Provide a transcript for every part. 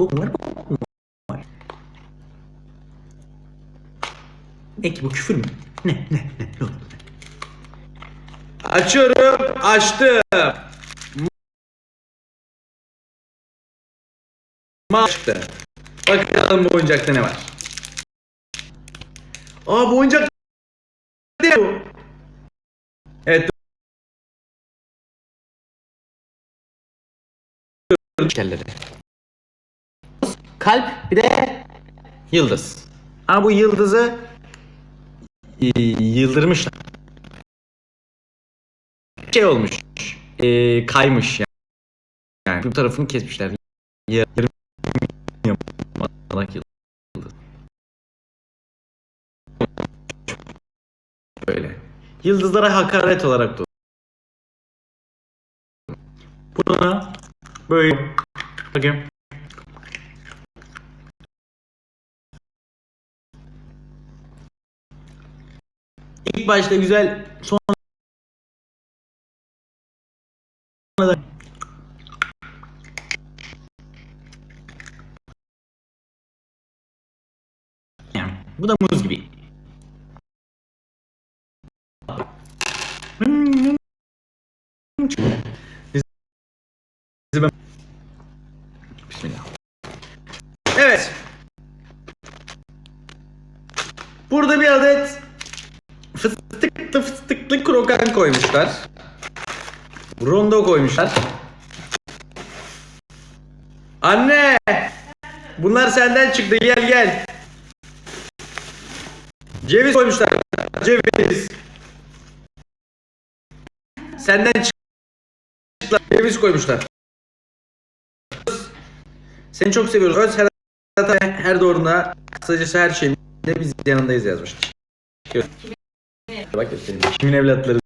Bu bunlar bu var. Ne ki bu küfür mü? Ne ne ne ne oldu? Açıyorum. Açtım. Ma çıktı. Bakalım bu oyuncakta ne var. Aa bu oyuncak ne bu? Evet. Kelleri. Kalp bir de yıldız. Ama bu yıldızı e, yıldırmışlar. Şey olmuş. e, kaymış yani. Yani bu tarafını kesmişler. Yarım yıldız. Böyle. Yıldızlara hakaret olarak da. Buna böyle bakayım. İlk başta güzel sonra da bu da muz gibi. Bismillah. Evet. Burada bir adet fıstıklı fıstıklı krokan koymuşlar. Rondo koymuşlar. Anne! Bunlar senden çıktı gel gel. Ceviz koymuşlar. Ceviz. Senden çıktı. Ceviz koymuşlar. Seni çok seviyoruz. Öz her, her doğruna kısacası her şeyinde biz yanındayız yazmış. Bak göstereyim. Kimin evlatları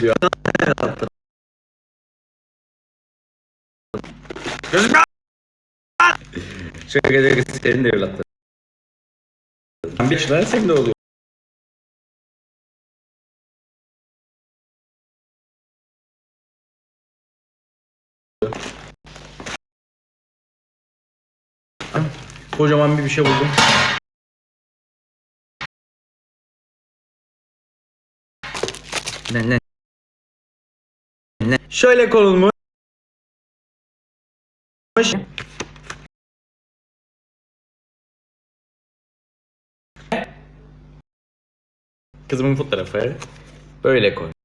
diyor. Gözüm Şaka şaka senin de evlatların. Ben bir senin de oluyor. Kocaman bir bir şey buldum. Ne ne? Şöyle konulmuş. Kızımın fotoğrafı böyle koymuş.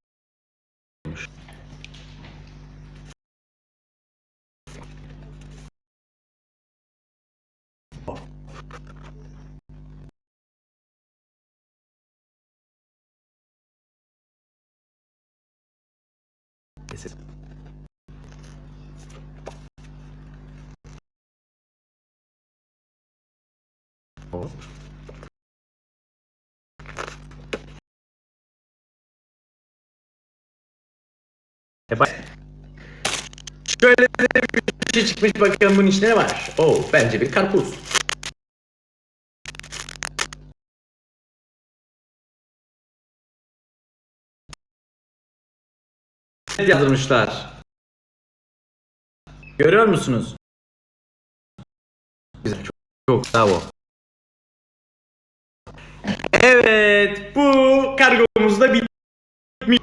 Hop. E. Şöyle bir şey çıkmış bakalım bunun içinde ne var? Oo bence bir karpuz. Yazdırmışlar. Görüyor musunuz? Güzel, çok, çok bravo. Evet, bu kargomuz da bitmiş.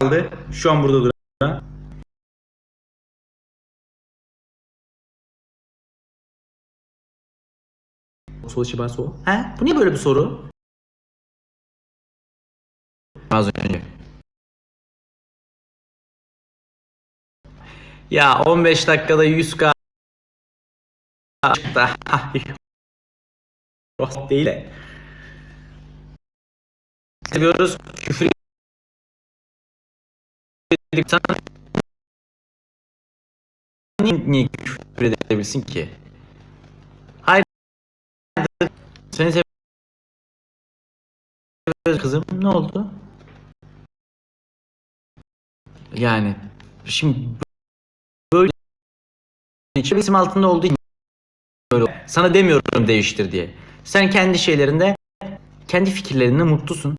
Kaldı. Şu an burada duran. Soru şiba soru. He? Bu niye böyle bir soru? Az önce. Ya 15 dakikada 100k da Rost değil de. Seviyoruz. Küfür edip sen niye, küfür edebilsin ki? Hayır. Seni seviyoruz kızım. Ne oldu? Yani şimdi isim altında olduğu için. Sana demiyorum değiştir diye. Sen kendi şeylerinde kendi fikirlerinde mutlusun.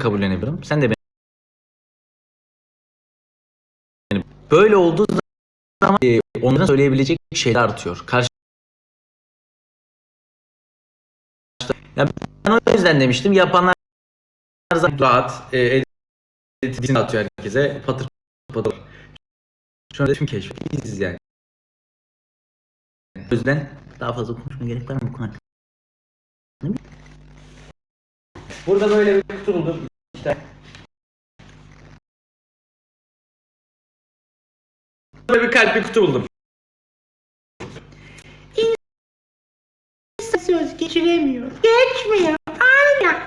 Kabullenebilirim. Sen de beni böyle olduğu zaman e, onların söyleyebilecek şeyler artıyor. Karşı ya ben o yüzden demiştim yapanlar zaten rahat e, editini atıyor herkese patır patır. Şu an tüm keşfiyiz yani. O yüzden daha fazla konuşmaya gerek var mı bu konu hakkında? Değil mi? Burada böyle bir kutu buldum. İşte. Böyle bir kalpli kutu buldum. söz geçiremiyor. Geçmiyor. Aynen.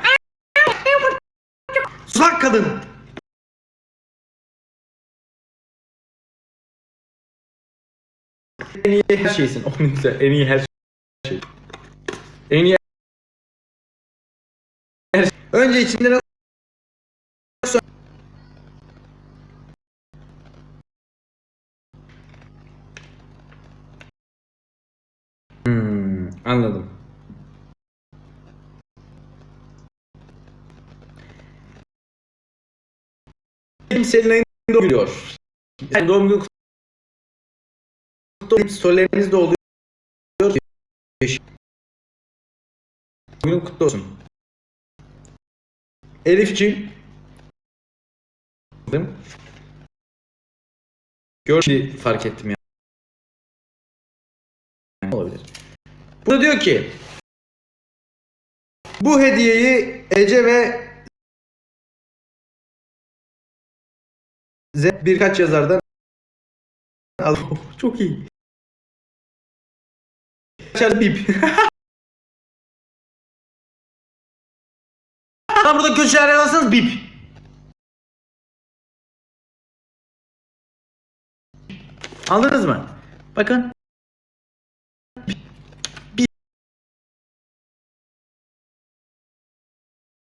Sulak kadın. En iyi her şeysin. Onun güzel. En iyi her şey. En iyi her şey. Önce içinden Hmm, anladım. Kimsenin ayında geliyor. Yani doğum günü kutlu storyleriniz de oluyor. Günün kutlu olsun. Elifciğim. Gör şimdi fark ettim ya. Olabilir. Burada diyor ki bu hediyeyi Ece ve Z birkaç yazardan al. Çok iyi. Açar bip. Tam burada köşe ararsanız bip. Aldınız mı? Bakın.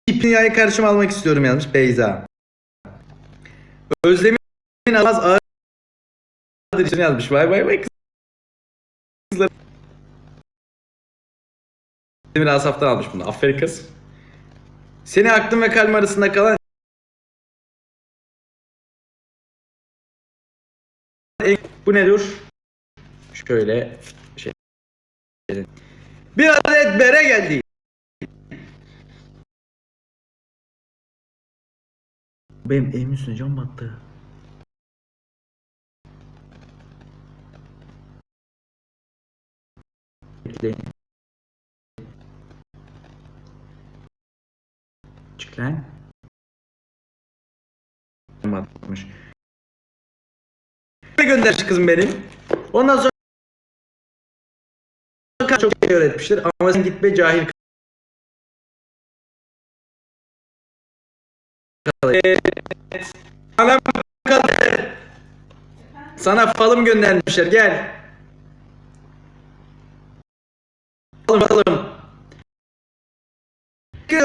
Bir dünyayı karşıma almak istiyorum yazmış Beyza. Özlem'in az ağır yazmış. Vay vay vay Demir Asaf'tan almış bunu. Aferin kız. Seni aklım ve kalbim arasında kalan bu ne dur? Şöyle şey. Bir adet bere geldi. Benim evimin üstüne cam battı. Bekleyin. Çık lan. Cam batmış. Göndermiş kızım benim. Ondan sonra çok şey öğretmiştir ama sen gitme cahil. Evet. Anam kal. Sana falım göndermişler gel. Falım falım.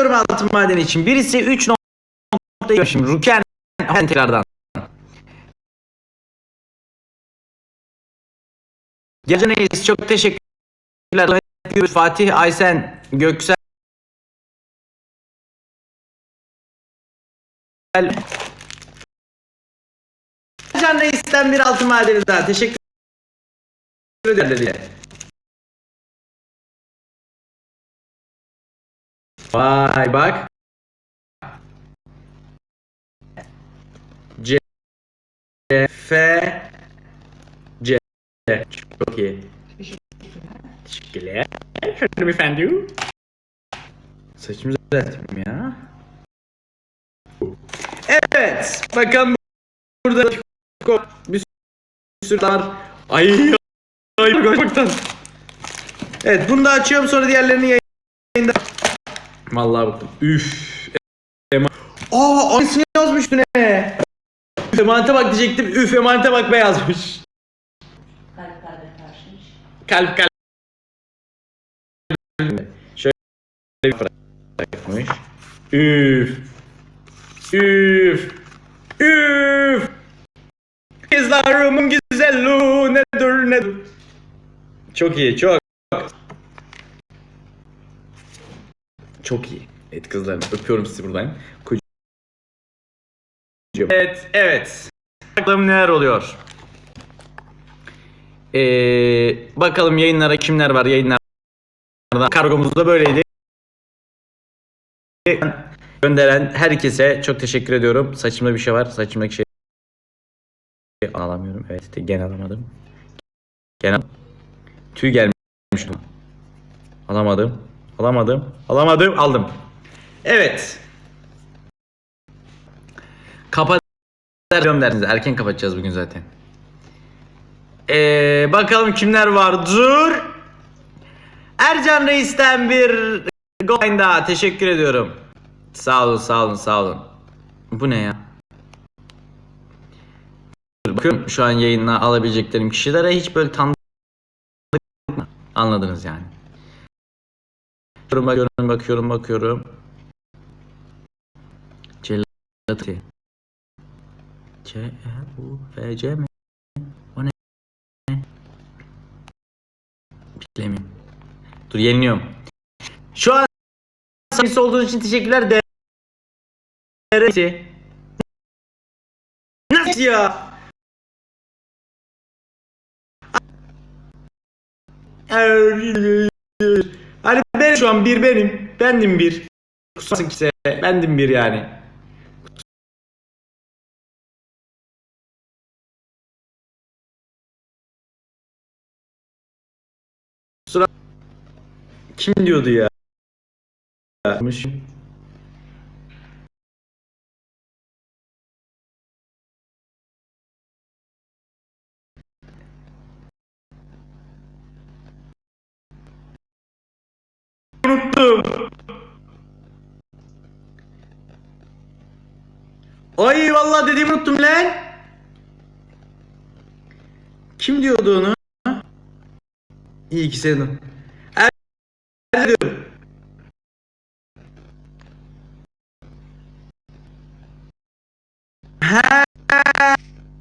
Giriyorum altın madeni için. Birisi 3 nokta şimdi Ruken tekrardan. Geceneyiz çok teşekkürler. Fatih Aysen Göksel Can Reis'ten bir altın madeni daha. Teşekkür ederim. Vay bak. C F C Çok iyi. Teşekkürler. Efendim. Saçımı düzelttim ya. Evet. Bakalım burada bir sürü var. Ay ay bakmaktan. Evet bunu da açıyorum sonra diğerlerini yayında. Vallahi bıktım. Üf. Ema Aa aynısını yazmış ne? Üf emanete bak diyecektim. Üf emanete bak be yazmış. Kalp kalbe karşıymış. Kalp kalp. Şöyle bir bırakmış. Üf. Üf. Üf. Kızlarımın güzelliği nedir nedir? Çok iyi çok. Çok iyi. Evet kızlarım öpüyorum sizi buradan. Kocaman. Evet evet. Bakalım neler oluyor. Ee, bakalım yayınlara kimler var yayınlarda. Kargomuz da böyleydi. Gönderen herkese çok teşekkür ediyorum. Saçımda bir şey var. Saçımdaki şey alamıyorum. Evet gene alamadım. Gene tüy gelmiş. Alamadım. Alamadım. Alamadım. Aldım. Evet. Kapat dersiniz. Erken kapatacağız bugün zaten. Ee, bakalım kimler var? Dur. Ercan Reis'ten bir Goyn daha. Teşekkür ediyorum. Sağ olun, sağ olun, sağ olun. Bu ne ya? Bakıyorum şu an yayına alabileceklerim kişilere hiç böyle tanıdık Anladınız yani. Bakıyorum, bakıyorum, bakıyorum, bakıyorum. Celati. C E U F C mi? O ne? Bilemiyorum. Dur yeniliyorum. Şu an samimisi olduğunuz için teşekkürler. De Neresi? Nasıl ya? Hani ben şu an bir benim. Bendim bir. Kusura kimse. Bendim bir yani. Kusura kim diyordu ya? Unuttum. Ay vallahi dediğimi unuttum lan. Kim diyordu onu? İyi ki senin. Er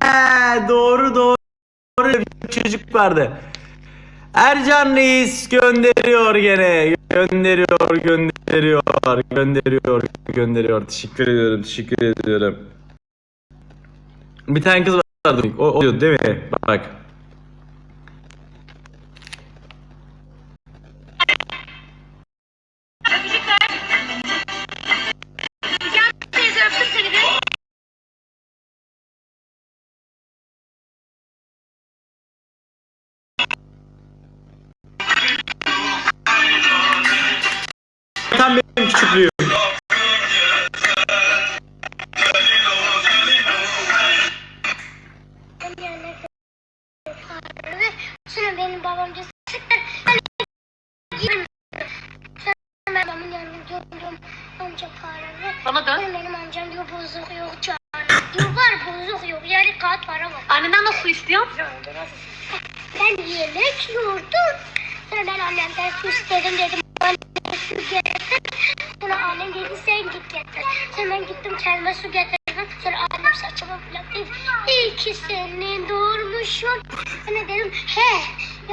Er doğru doğru. Bir çocuk vardı. Ercan Reis gönderiyor gene. Gönderiyor, gönderiyor, gönderiyor, gönderiyor. Teşekkür ediyorum, teşekkür ediyorum. Bir tane kız vardı. O, o değil mi? Bak. Tam benim küçüklüğüm. Ki senin doğurmuşum. Anne dedim he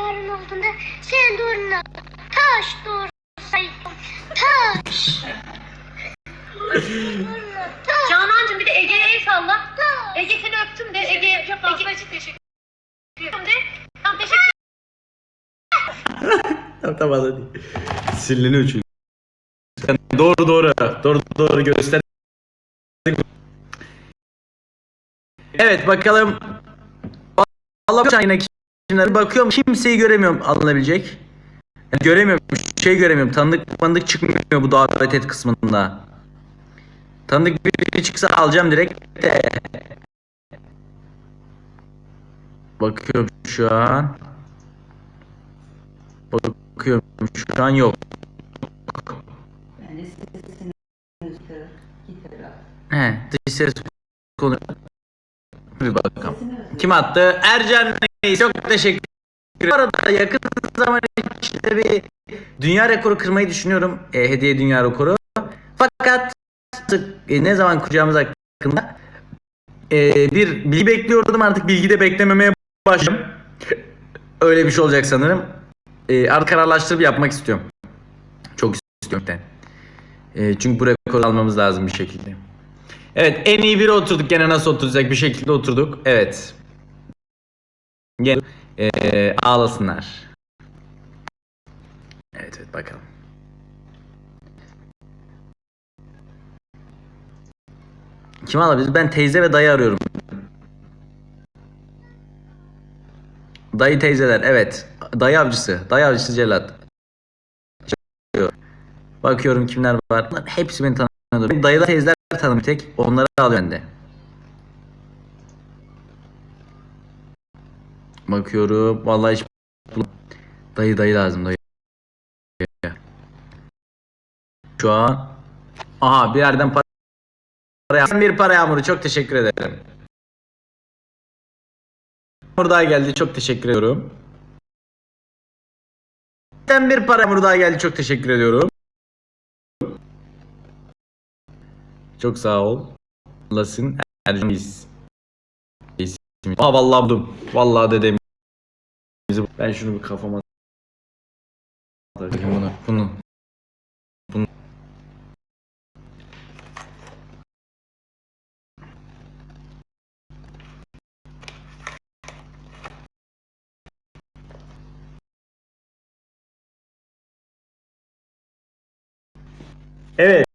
yarın olduğunda sen doğuruna taş doğursaydım. Taş. Canancığım bir de Ege'ye el salla. taş. Ege seni öptüm de Ege. Ege pastası için teşekkür ederim de. Tamam teşekkür Tamam tamam hadi. Sinirleniyor çünkü. Sen doğru doğru. Doğru doğru göster. Evet bakalım. Allah yine kimler bakıyorum kimseyi göremiyorum alınabilecek. Yani göremiyorum şey göremiyorum tanıdık tanıdık çıkmıyor bu davet et kısmında. Tanıdık biri çıksa alacağım direkt de. Bakıyorum şu an. Bakıyorum şu an yok. He, dış ses konu. Bakalım. Kim attı? Ercan Reis. Çok teşekkür ederim. Bu arada yakın zaman içinde bir dünya rekoru kırmayı düşünüyorum. E, hediye dünya rekoru. Fakat e, ne zaman kuracağımız hakkında e, bir bilgi bekliyordum artık bilgi de beklememeye başladım. Öyle bir şey olacak sanırım. E, artık kararlaştırıp yapmak istiyorum. Çok istiyorum. E, çünkü bu rekoru almamız lazım bir şekilde. Evet en iyi biri oturduk gene nasıl oturacak bir şekilde oturduk. Evet. Gel eee, ağlasınlar. Evet evet bakalım. Kim alabilir? Ben teyze ve dayı arıyorum. Dayı teyzeler evet. Dayı avcısı. Dayı avcısı Celat. Bakıyorum kimler var. Hepsi beni tanıyor. Benim Dayılar teyzeler tanım tek. Onları alıyorum ben de. Bakıyorum. Vallahi hiç dayı dayı lazım dayı. Şu an aha bir yerden para para bir para yağmuru çok teşekkür ederim. Daha geldi çok teşekkür ediyorum. Bir para yağmuru daha geldi çok teşekkür ediyorum. Çok sağ ol. Olasın. Ercan biz. Aa vallahi buldum. Vallahi dedem. Ben şunu bir kafama takayım bunu. Bunu. Bunu. Evet.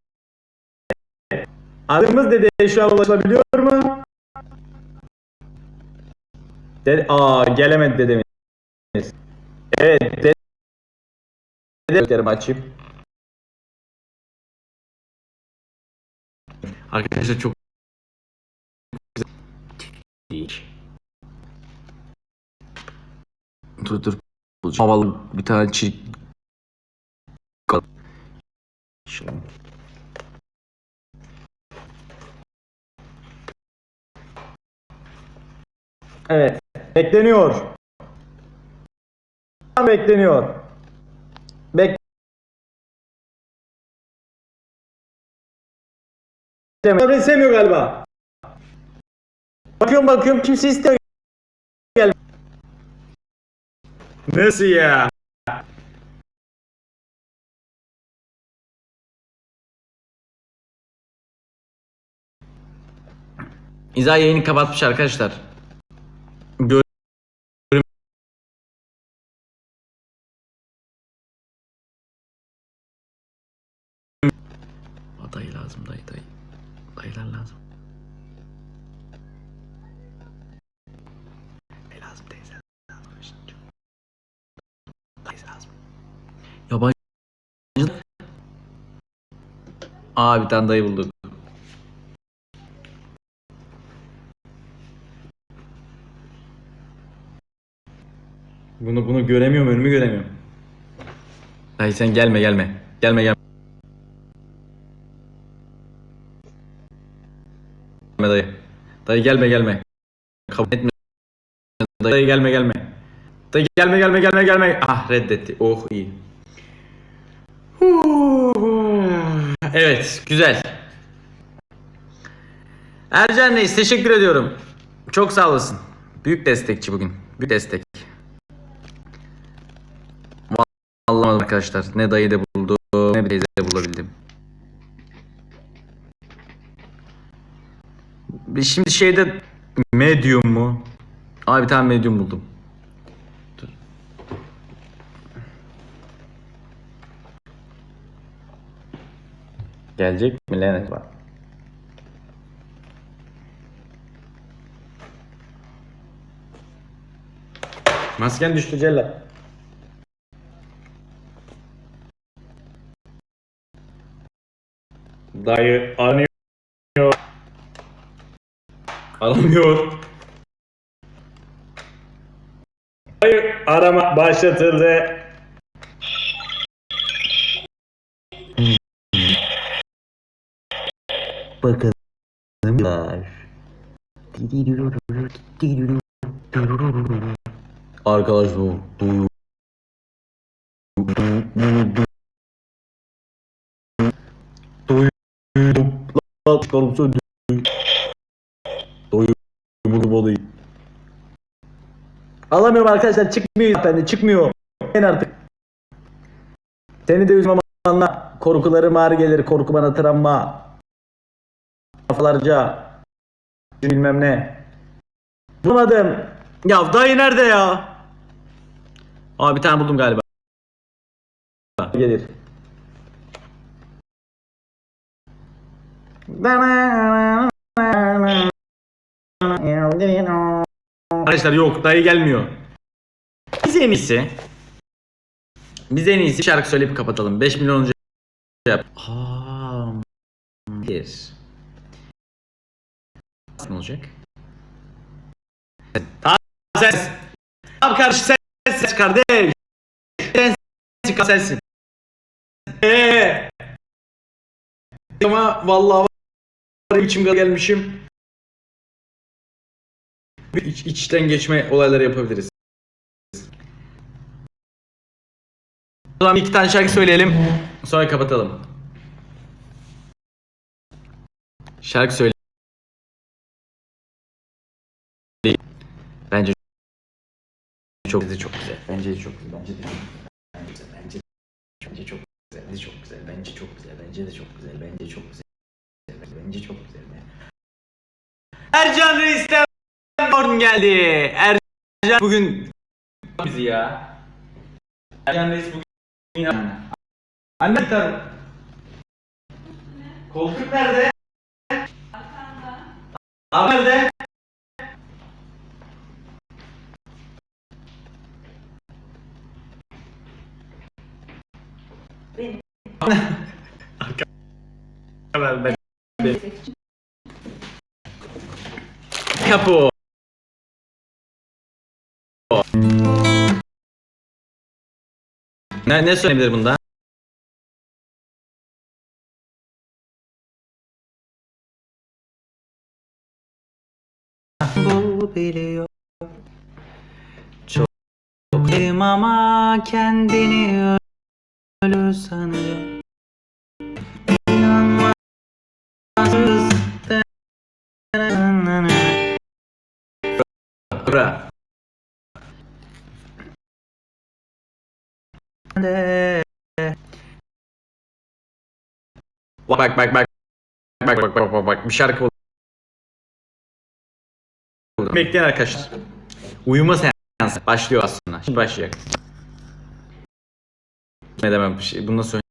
Adımız dede şu an ulaşılabiliyor mu? Dede, aa gelemedi dedemiz. Evet dede. Dede açayım. Arkadaşlar çok. Değil. Dur dur. Havalı bir tane çiz... Şunu. Evet. Bekleniyor. Bekleniyor. Bek istemiyor galiba. Bakıyorum bakıyorum kimse istemiyor. Gel. Nasıl ya? İza yayını kapatmış arkadaşlar. Lazım teyze lazım. Yabancı Aa bir tane dayı bulduk. Bunu bunu göremiyorum önümü göremiyorum. Dayı sen gelme gelme. Gelme gelme. Gelme dayı. Dayı gelme gelme. Kabul etme. Dayı gelme gelme. Dayı gelme gelme gelme gelme. Ah reddetti. Oh iyi. Evet güzel. Ercan Reis teşekkür ediyorum. Çok sağ olasın. Büyük destekçi bugün. Büyük destek. Anlamadım arkadaşlar. Ne dayı da buldum ne bir teyze de bulabildim. Şimdi şeyde medium mu? Abi bir tane medium buldum. Dur. Gelecek mi lan acaba? Masken düştü Cellat. Dayı aranıyor. Aranıyor. Dayı arama başlatıldı. Bakalım. Arkadaş bu. Du. Duydum. Lan çıkarım söndü. Dayı bunu balayı. Alamıyorum arkadaşlar çıkmıyor bende çıkmıyor. Ben artık. Seni de üzmem anla. Korkularım ağır gelir korku bana travma. Kafalarca bilmem ne. Bulamadım. Ya dayı nerede ya? Abi bir tane buldum galiba. Gelir. Arkadaşlar yok dayı gelmiyor. Biz en iyisi. Biz en iyisi şarkı söyleyip kapatalım. 5 milyon önce yap. Aa, bir. Ne olacak? Tamam ses. Tamam kardeş sen ses kardeş. Sensin sensin. Eee. Ama vallahi var içim gelmişim. İç, içten geçme olayları yapabiliriz. O zaman iki tane şarkı söyleyelim. Sonra kapatalım. Şarkı söyle. Bence çok güzel, çok güzel. Bence de çok güzel. Bence de çok güzel. Bence bence çok güzel. Bence çok güzel. Bence çok güzel. Bence çok güzel. Bence çok güzel. Bence çok güzel. Ercan Reis'ten Orn geldi. Ercan bugün bizi ya. Ercan Reis bugün yani. Anne gitar. Koltuk nerede? Abi nerede? Benim. Ver ben. Kapı. Ne, ne söyleyebilir bunda? Bu biliyor Çok ama kendini ölü sanıyor İnanmazsız Bra. Bak bak bak. Bak bak bak bak bak bir şarkı buldum. Bekleyin arkadaşlar. Uyuma seansı başlıyor aslında. Şimdi başlayacak. Ne demem bir şey. Bundan sonra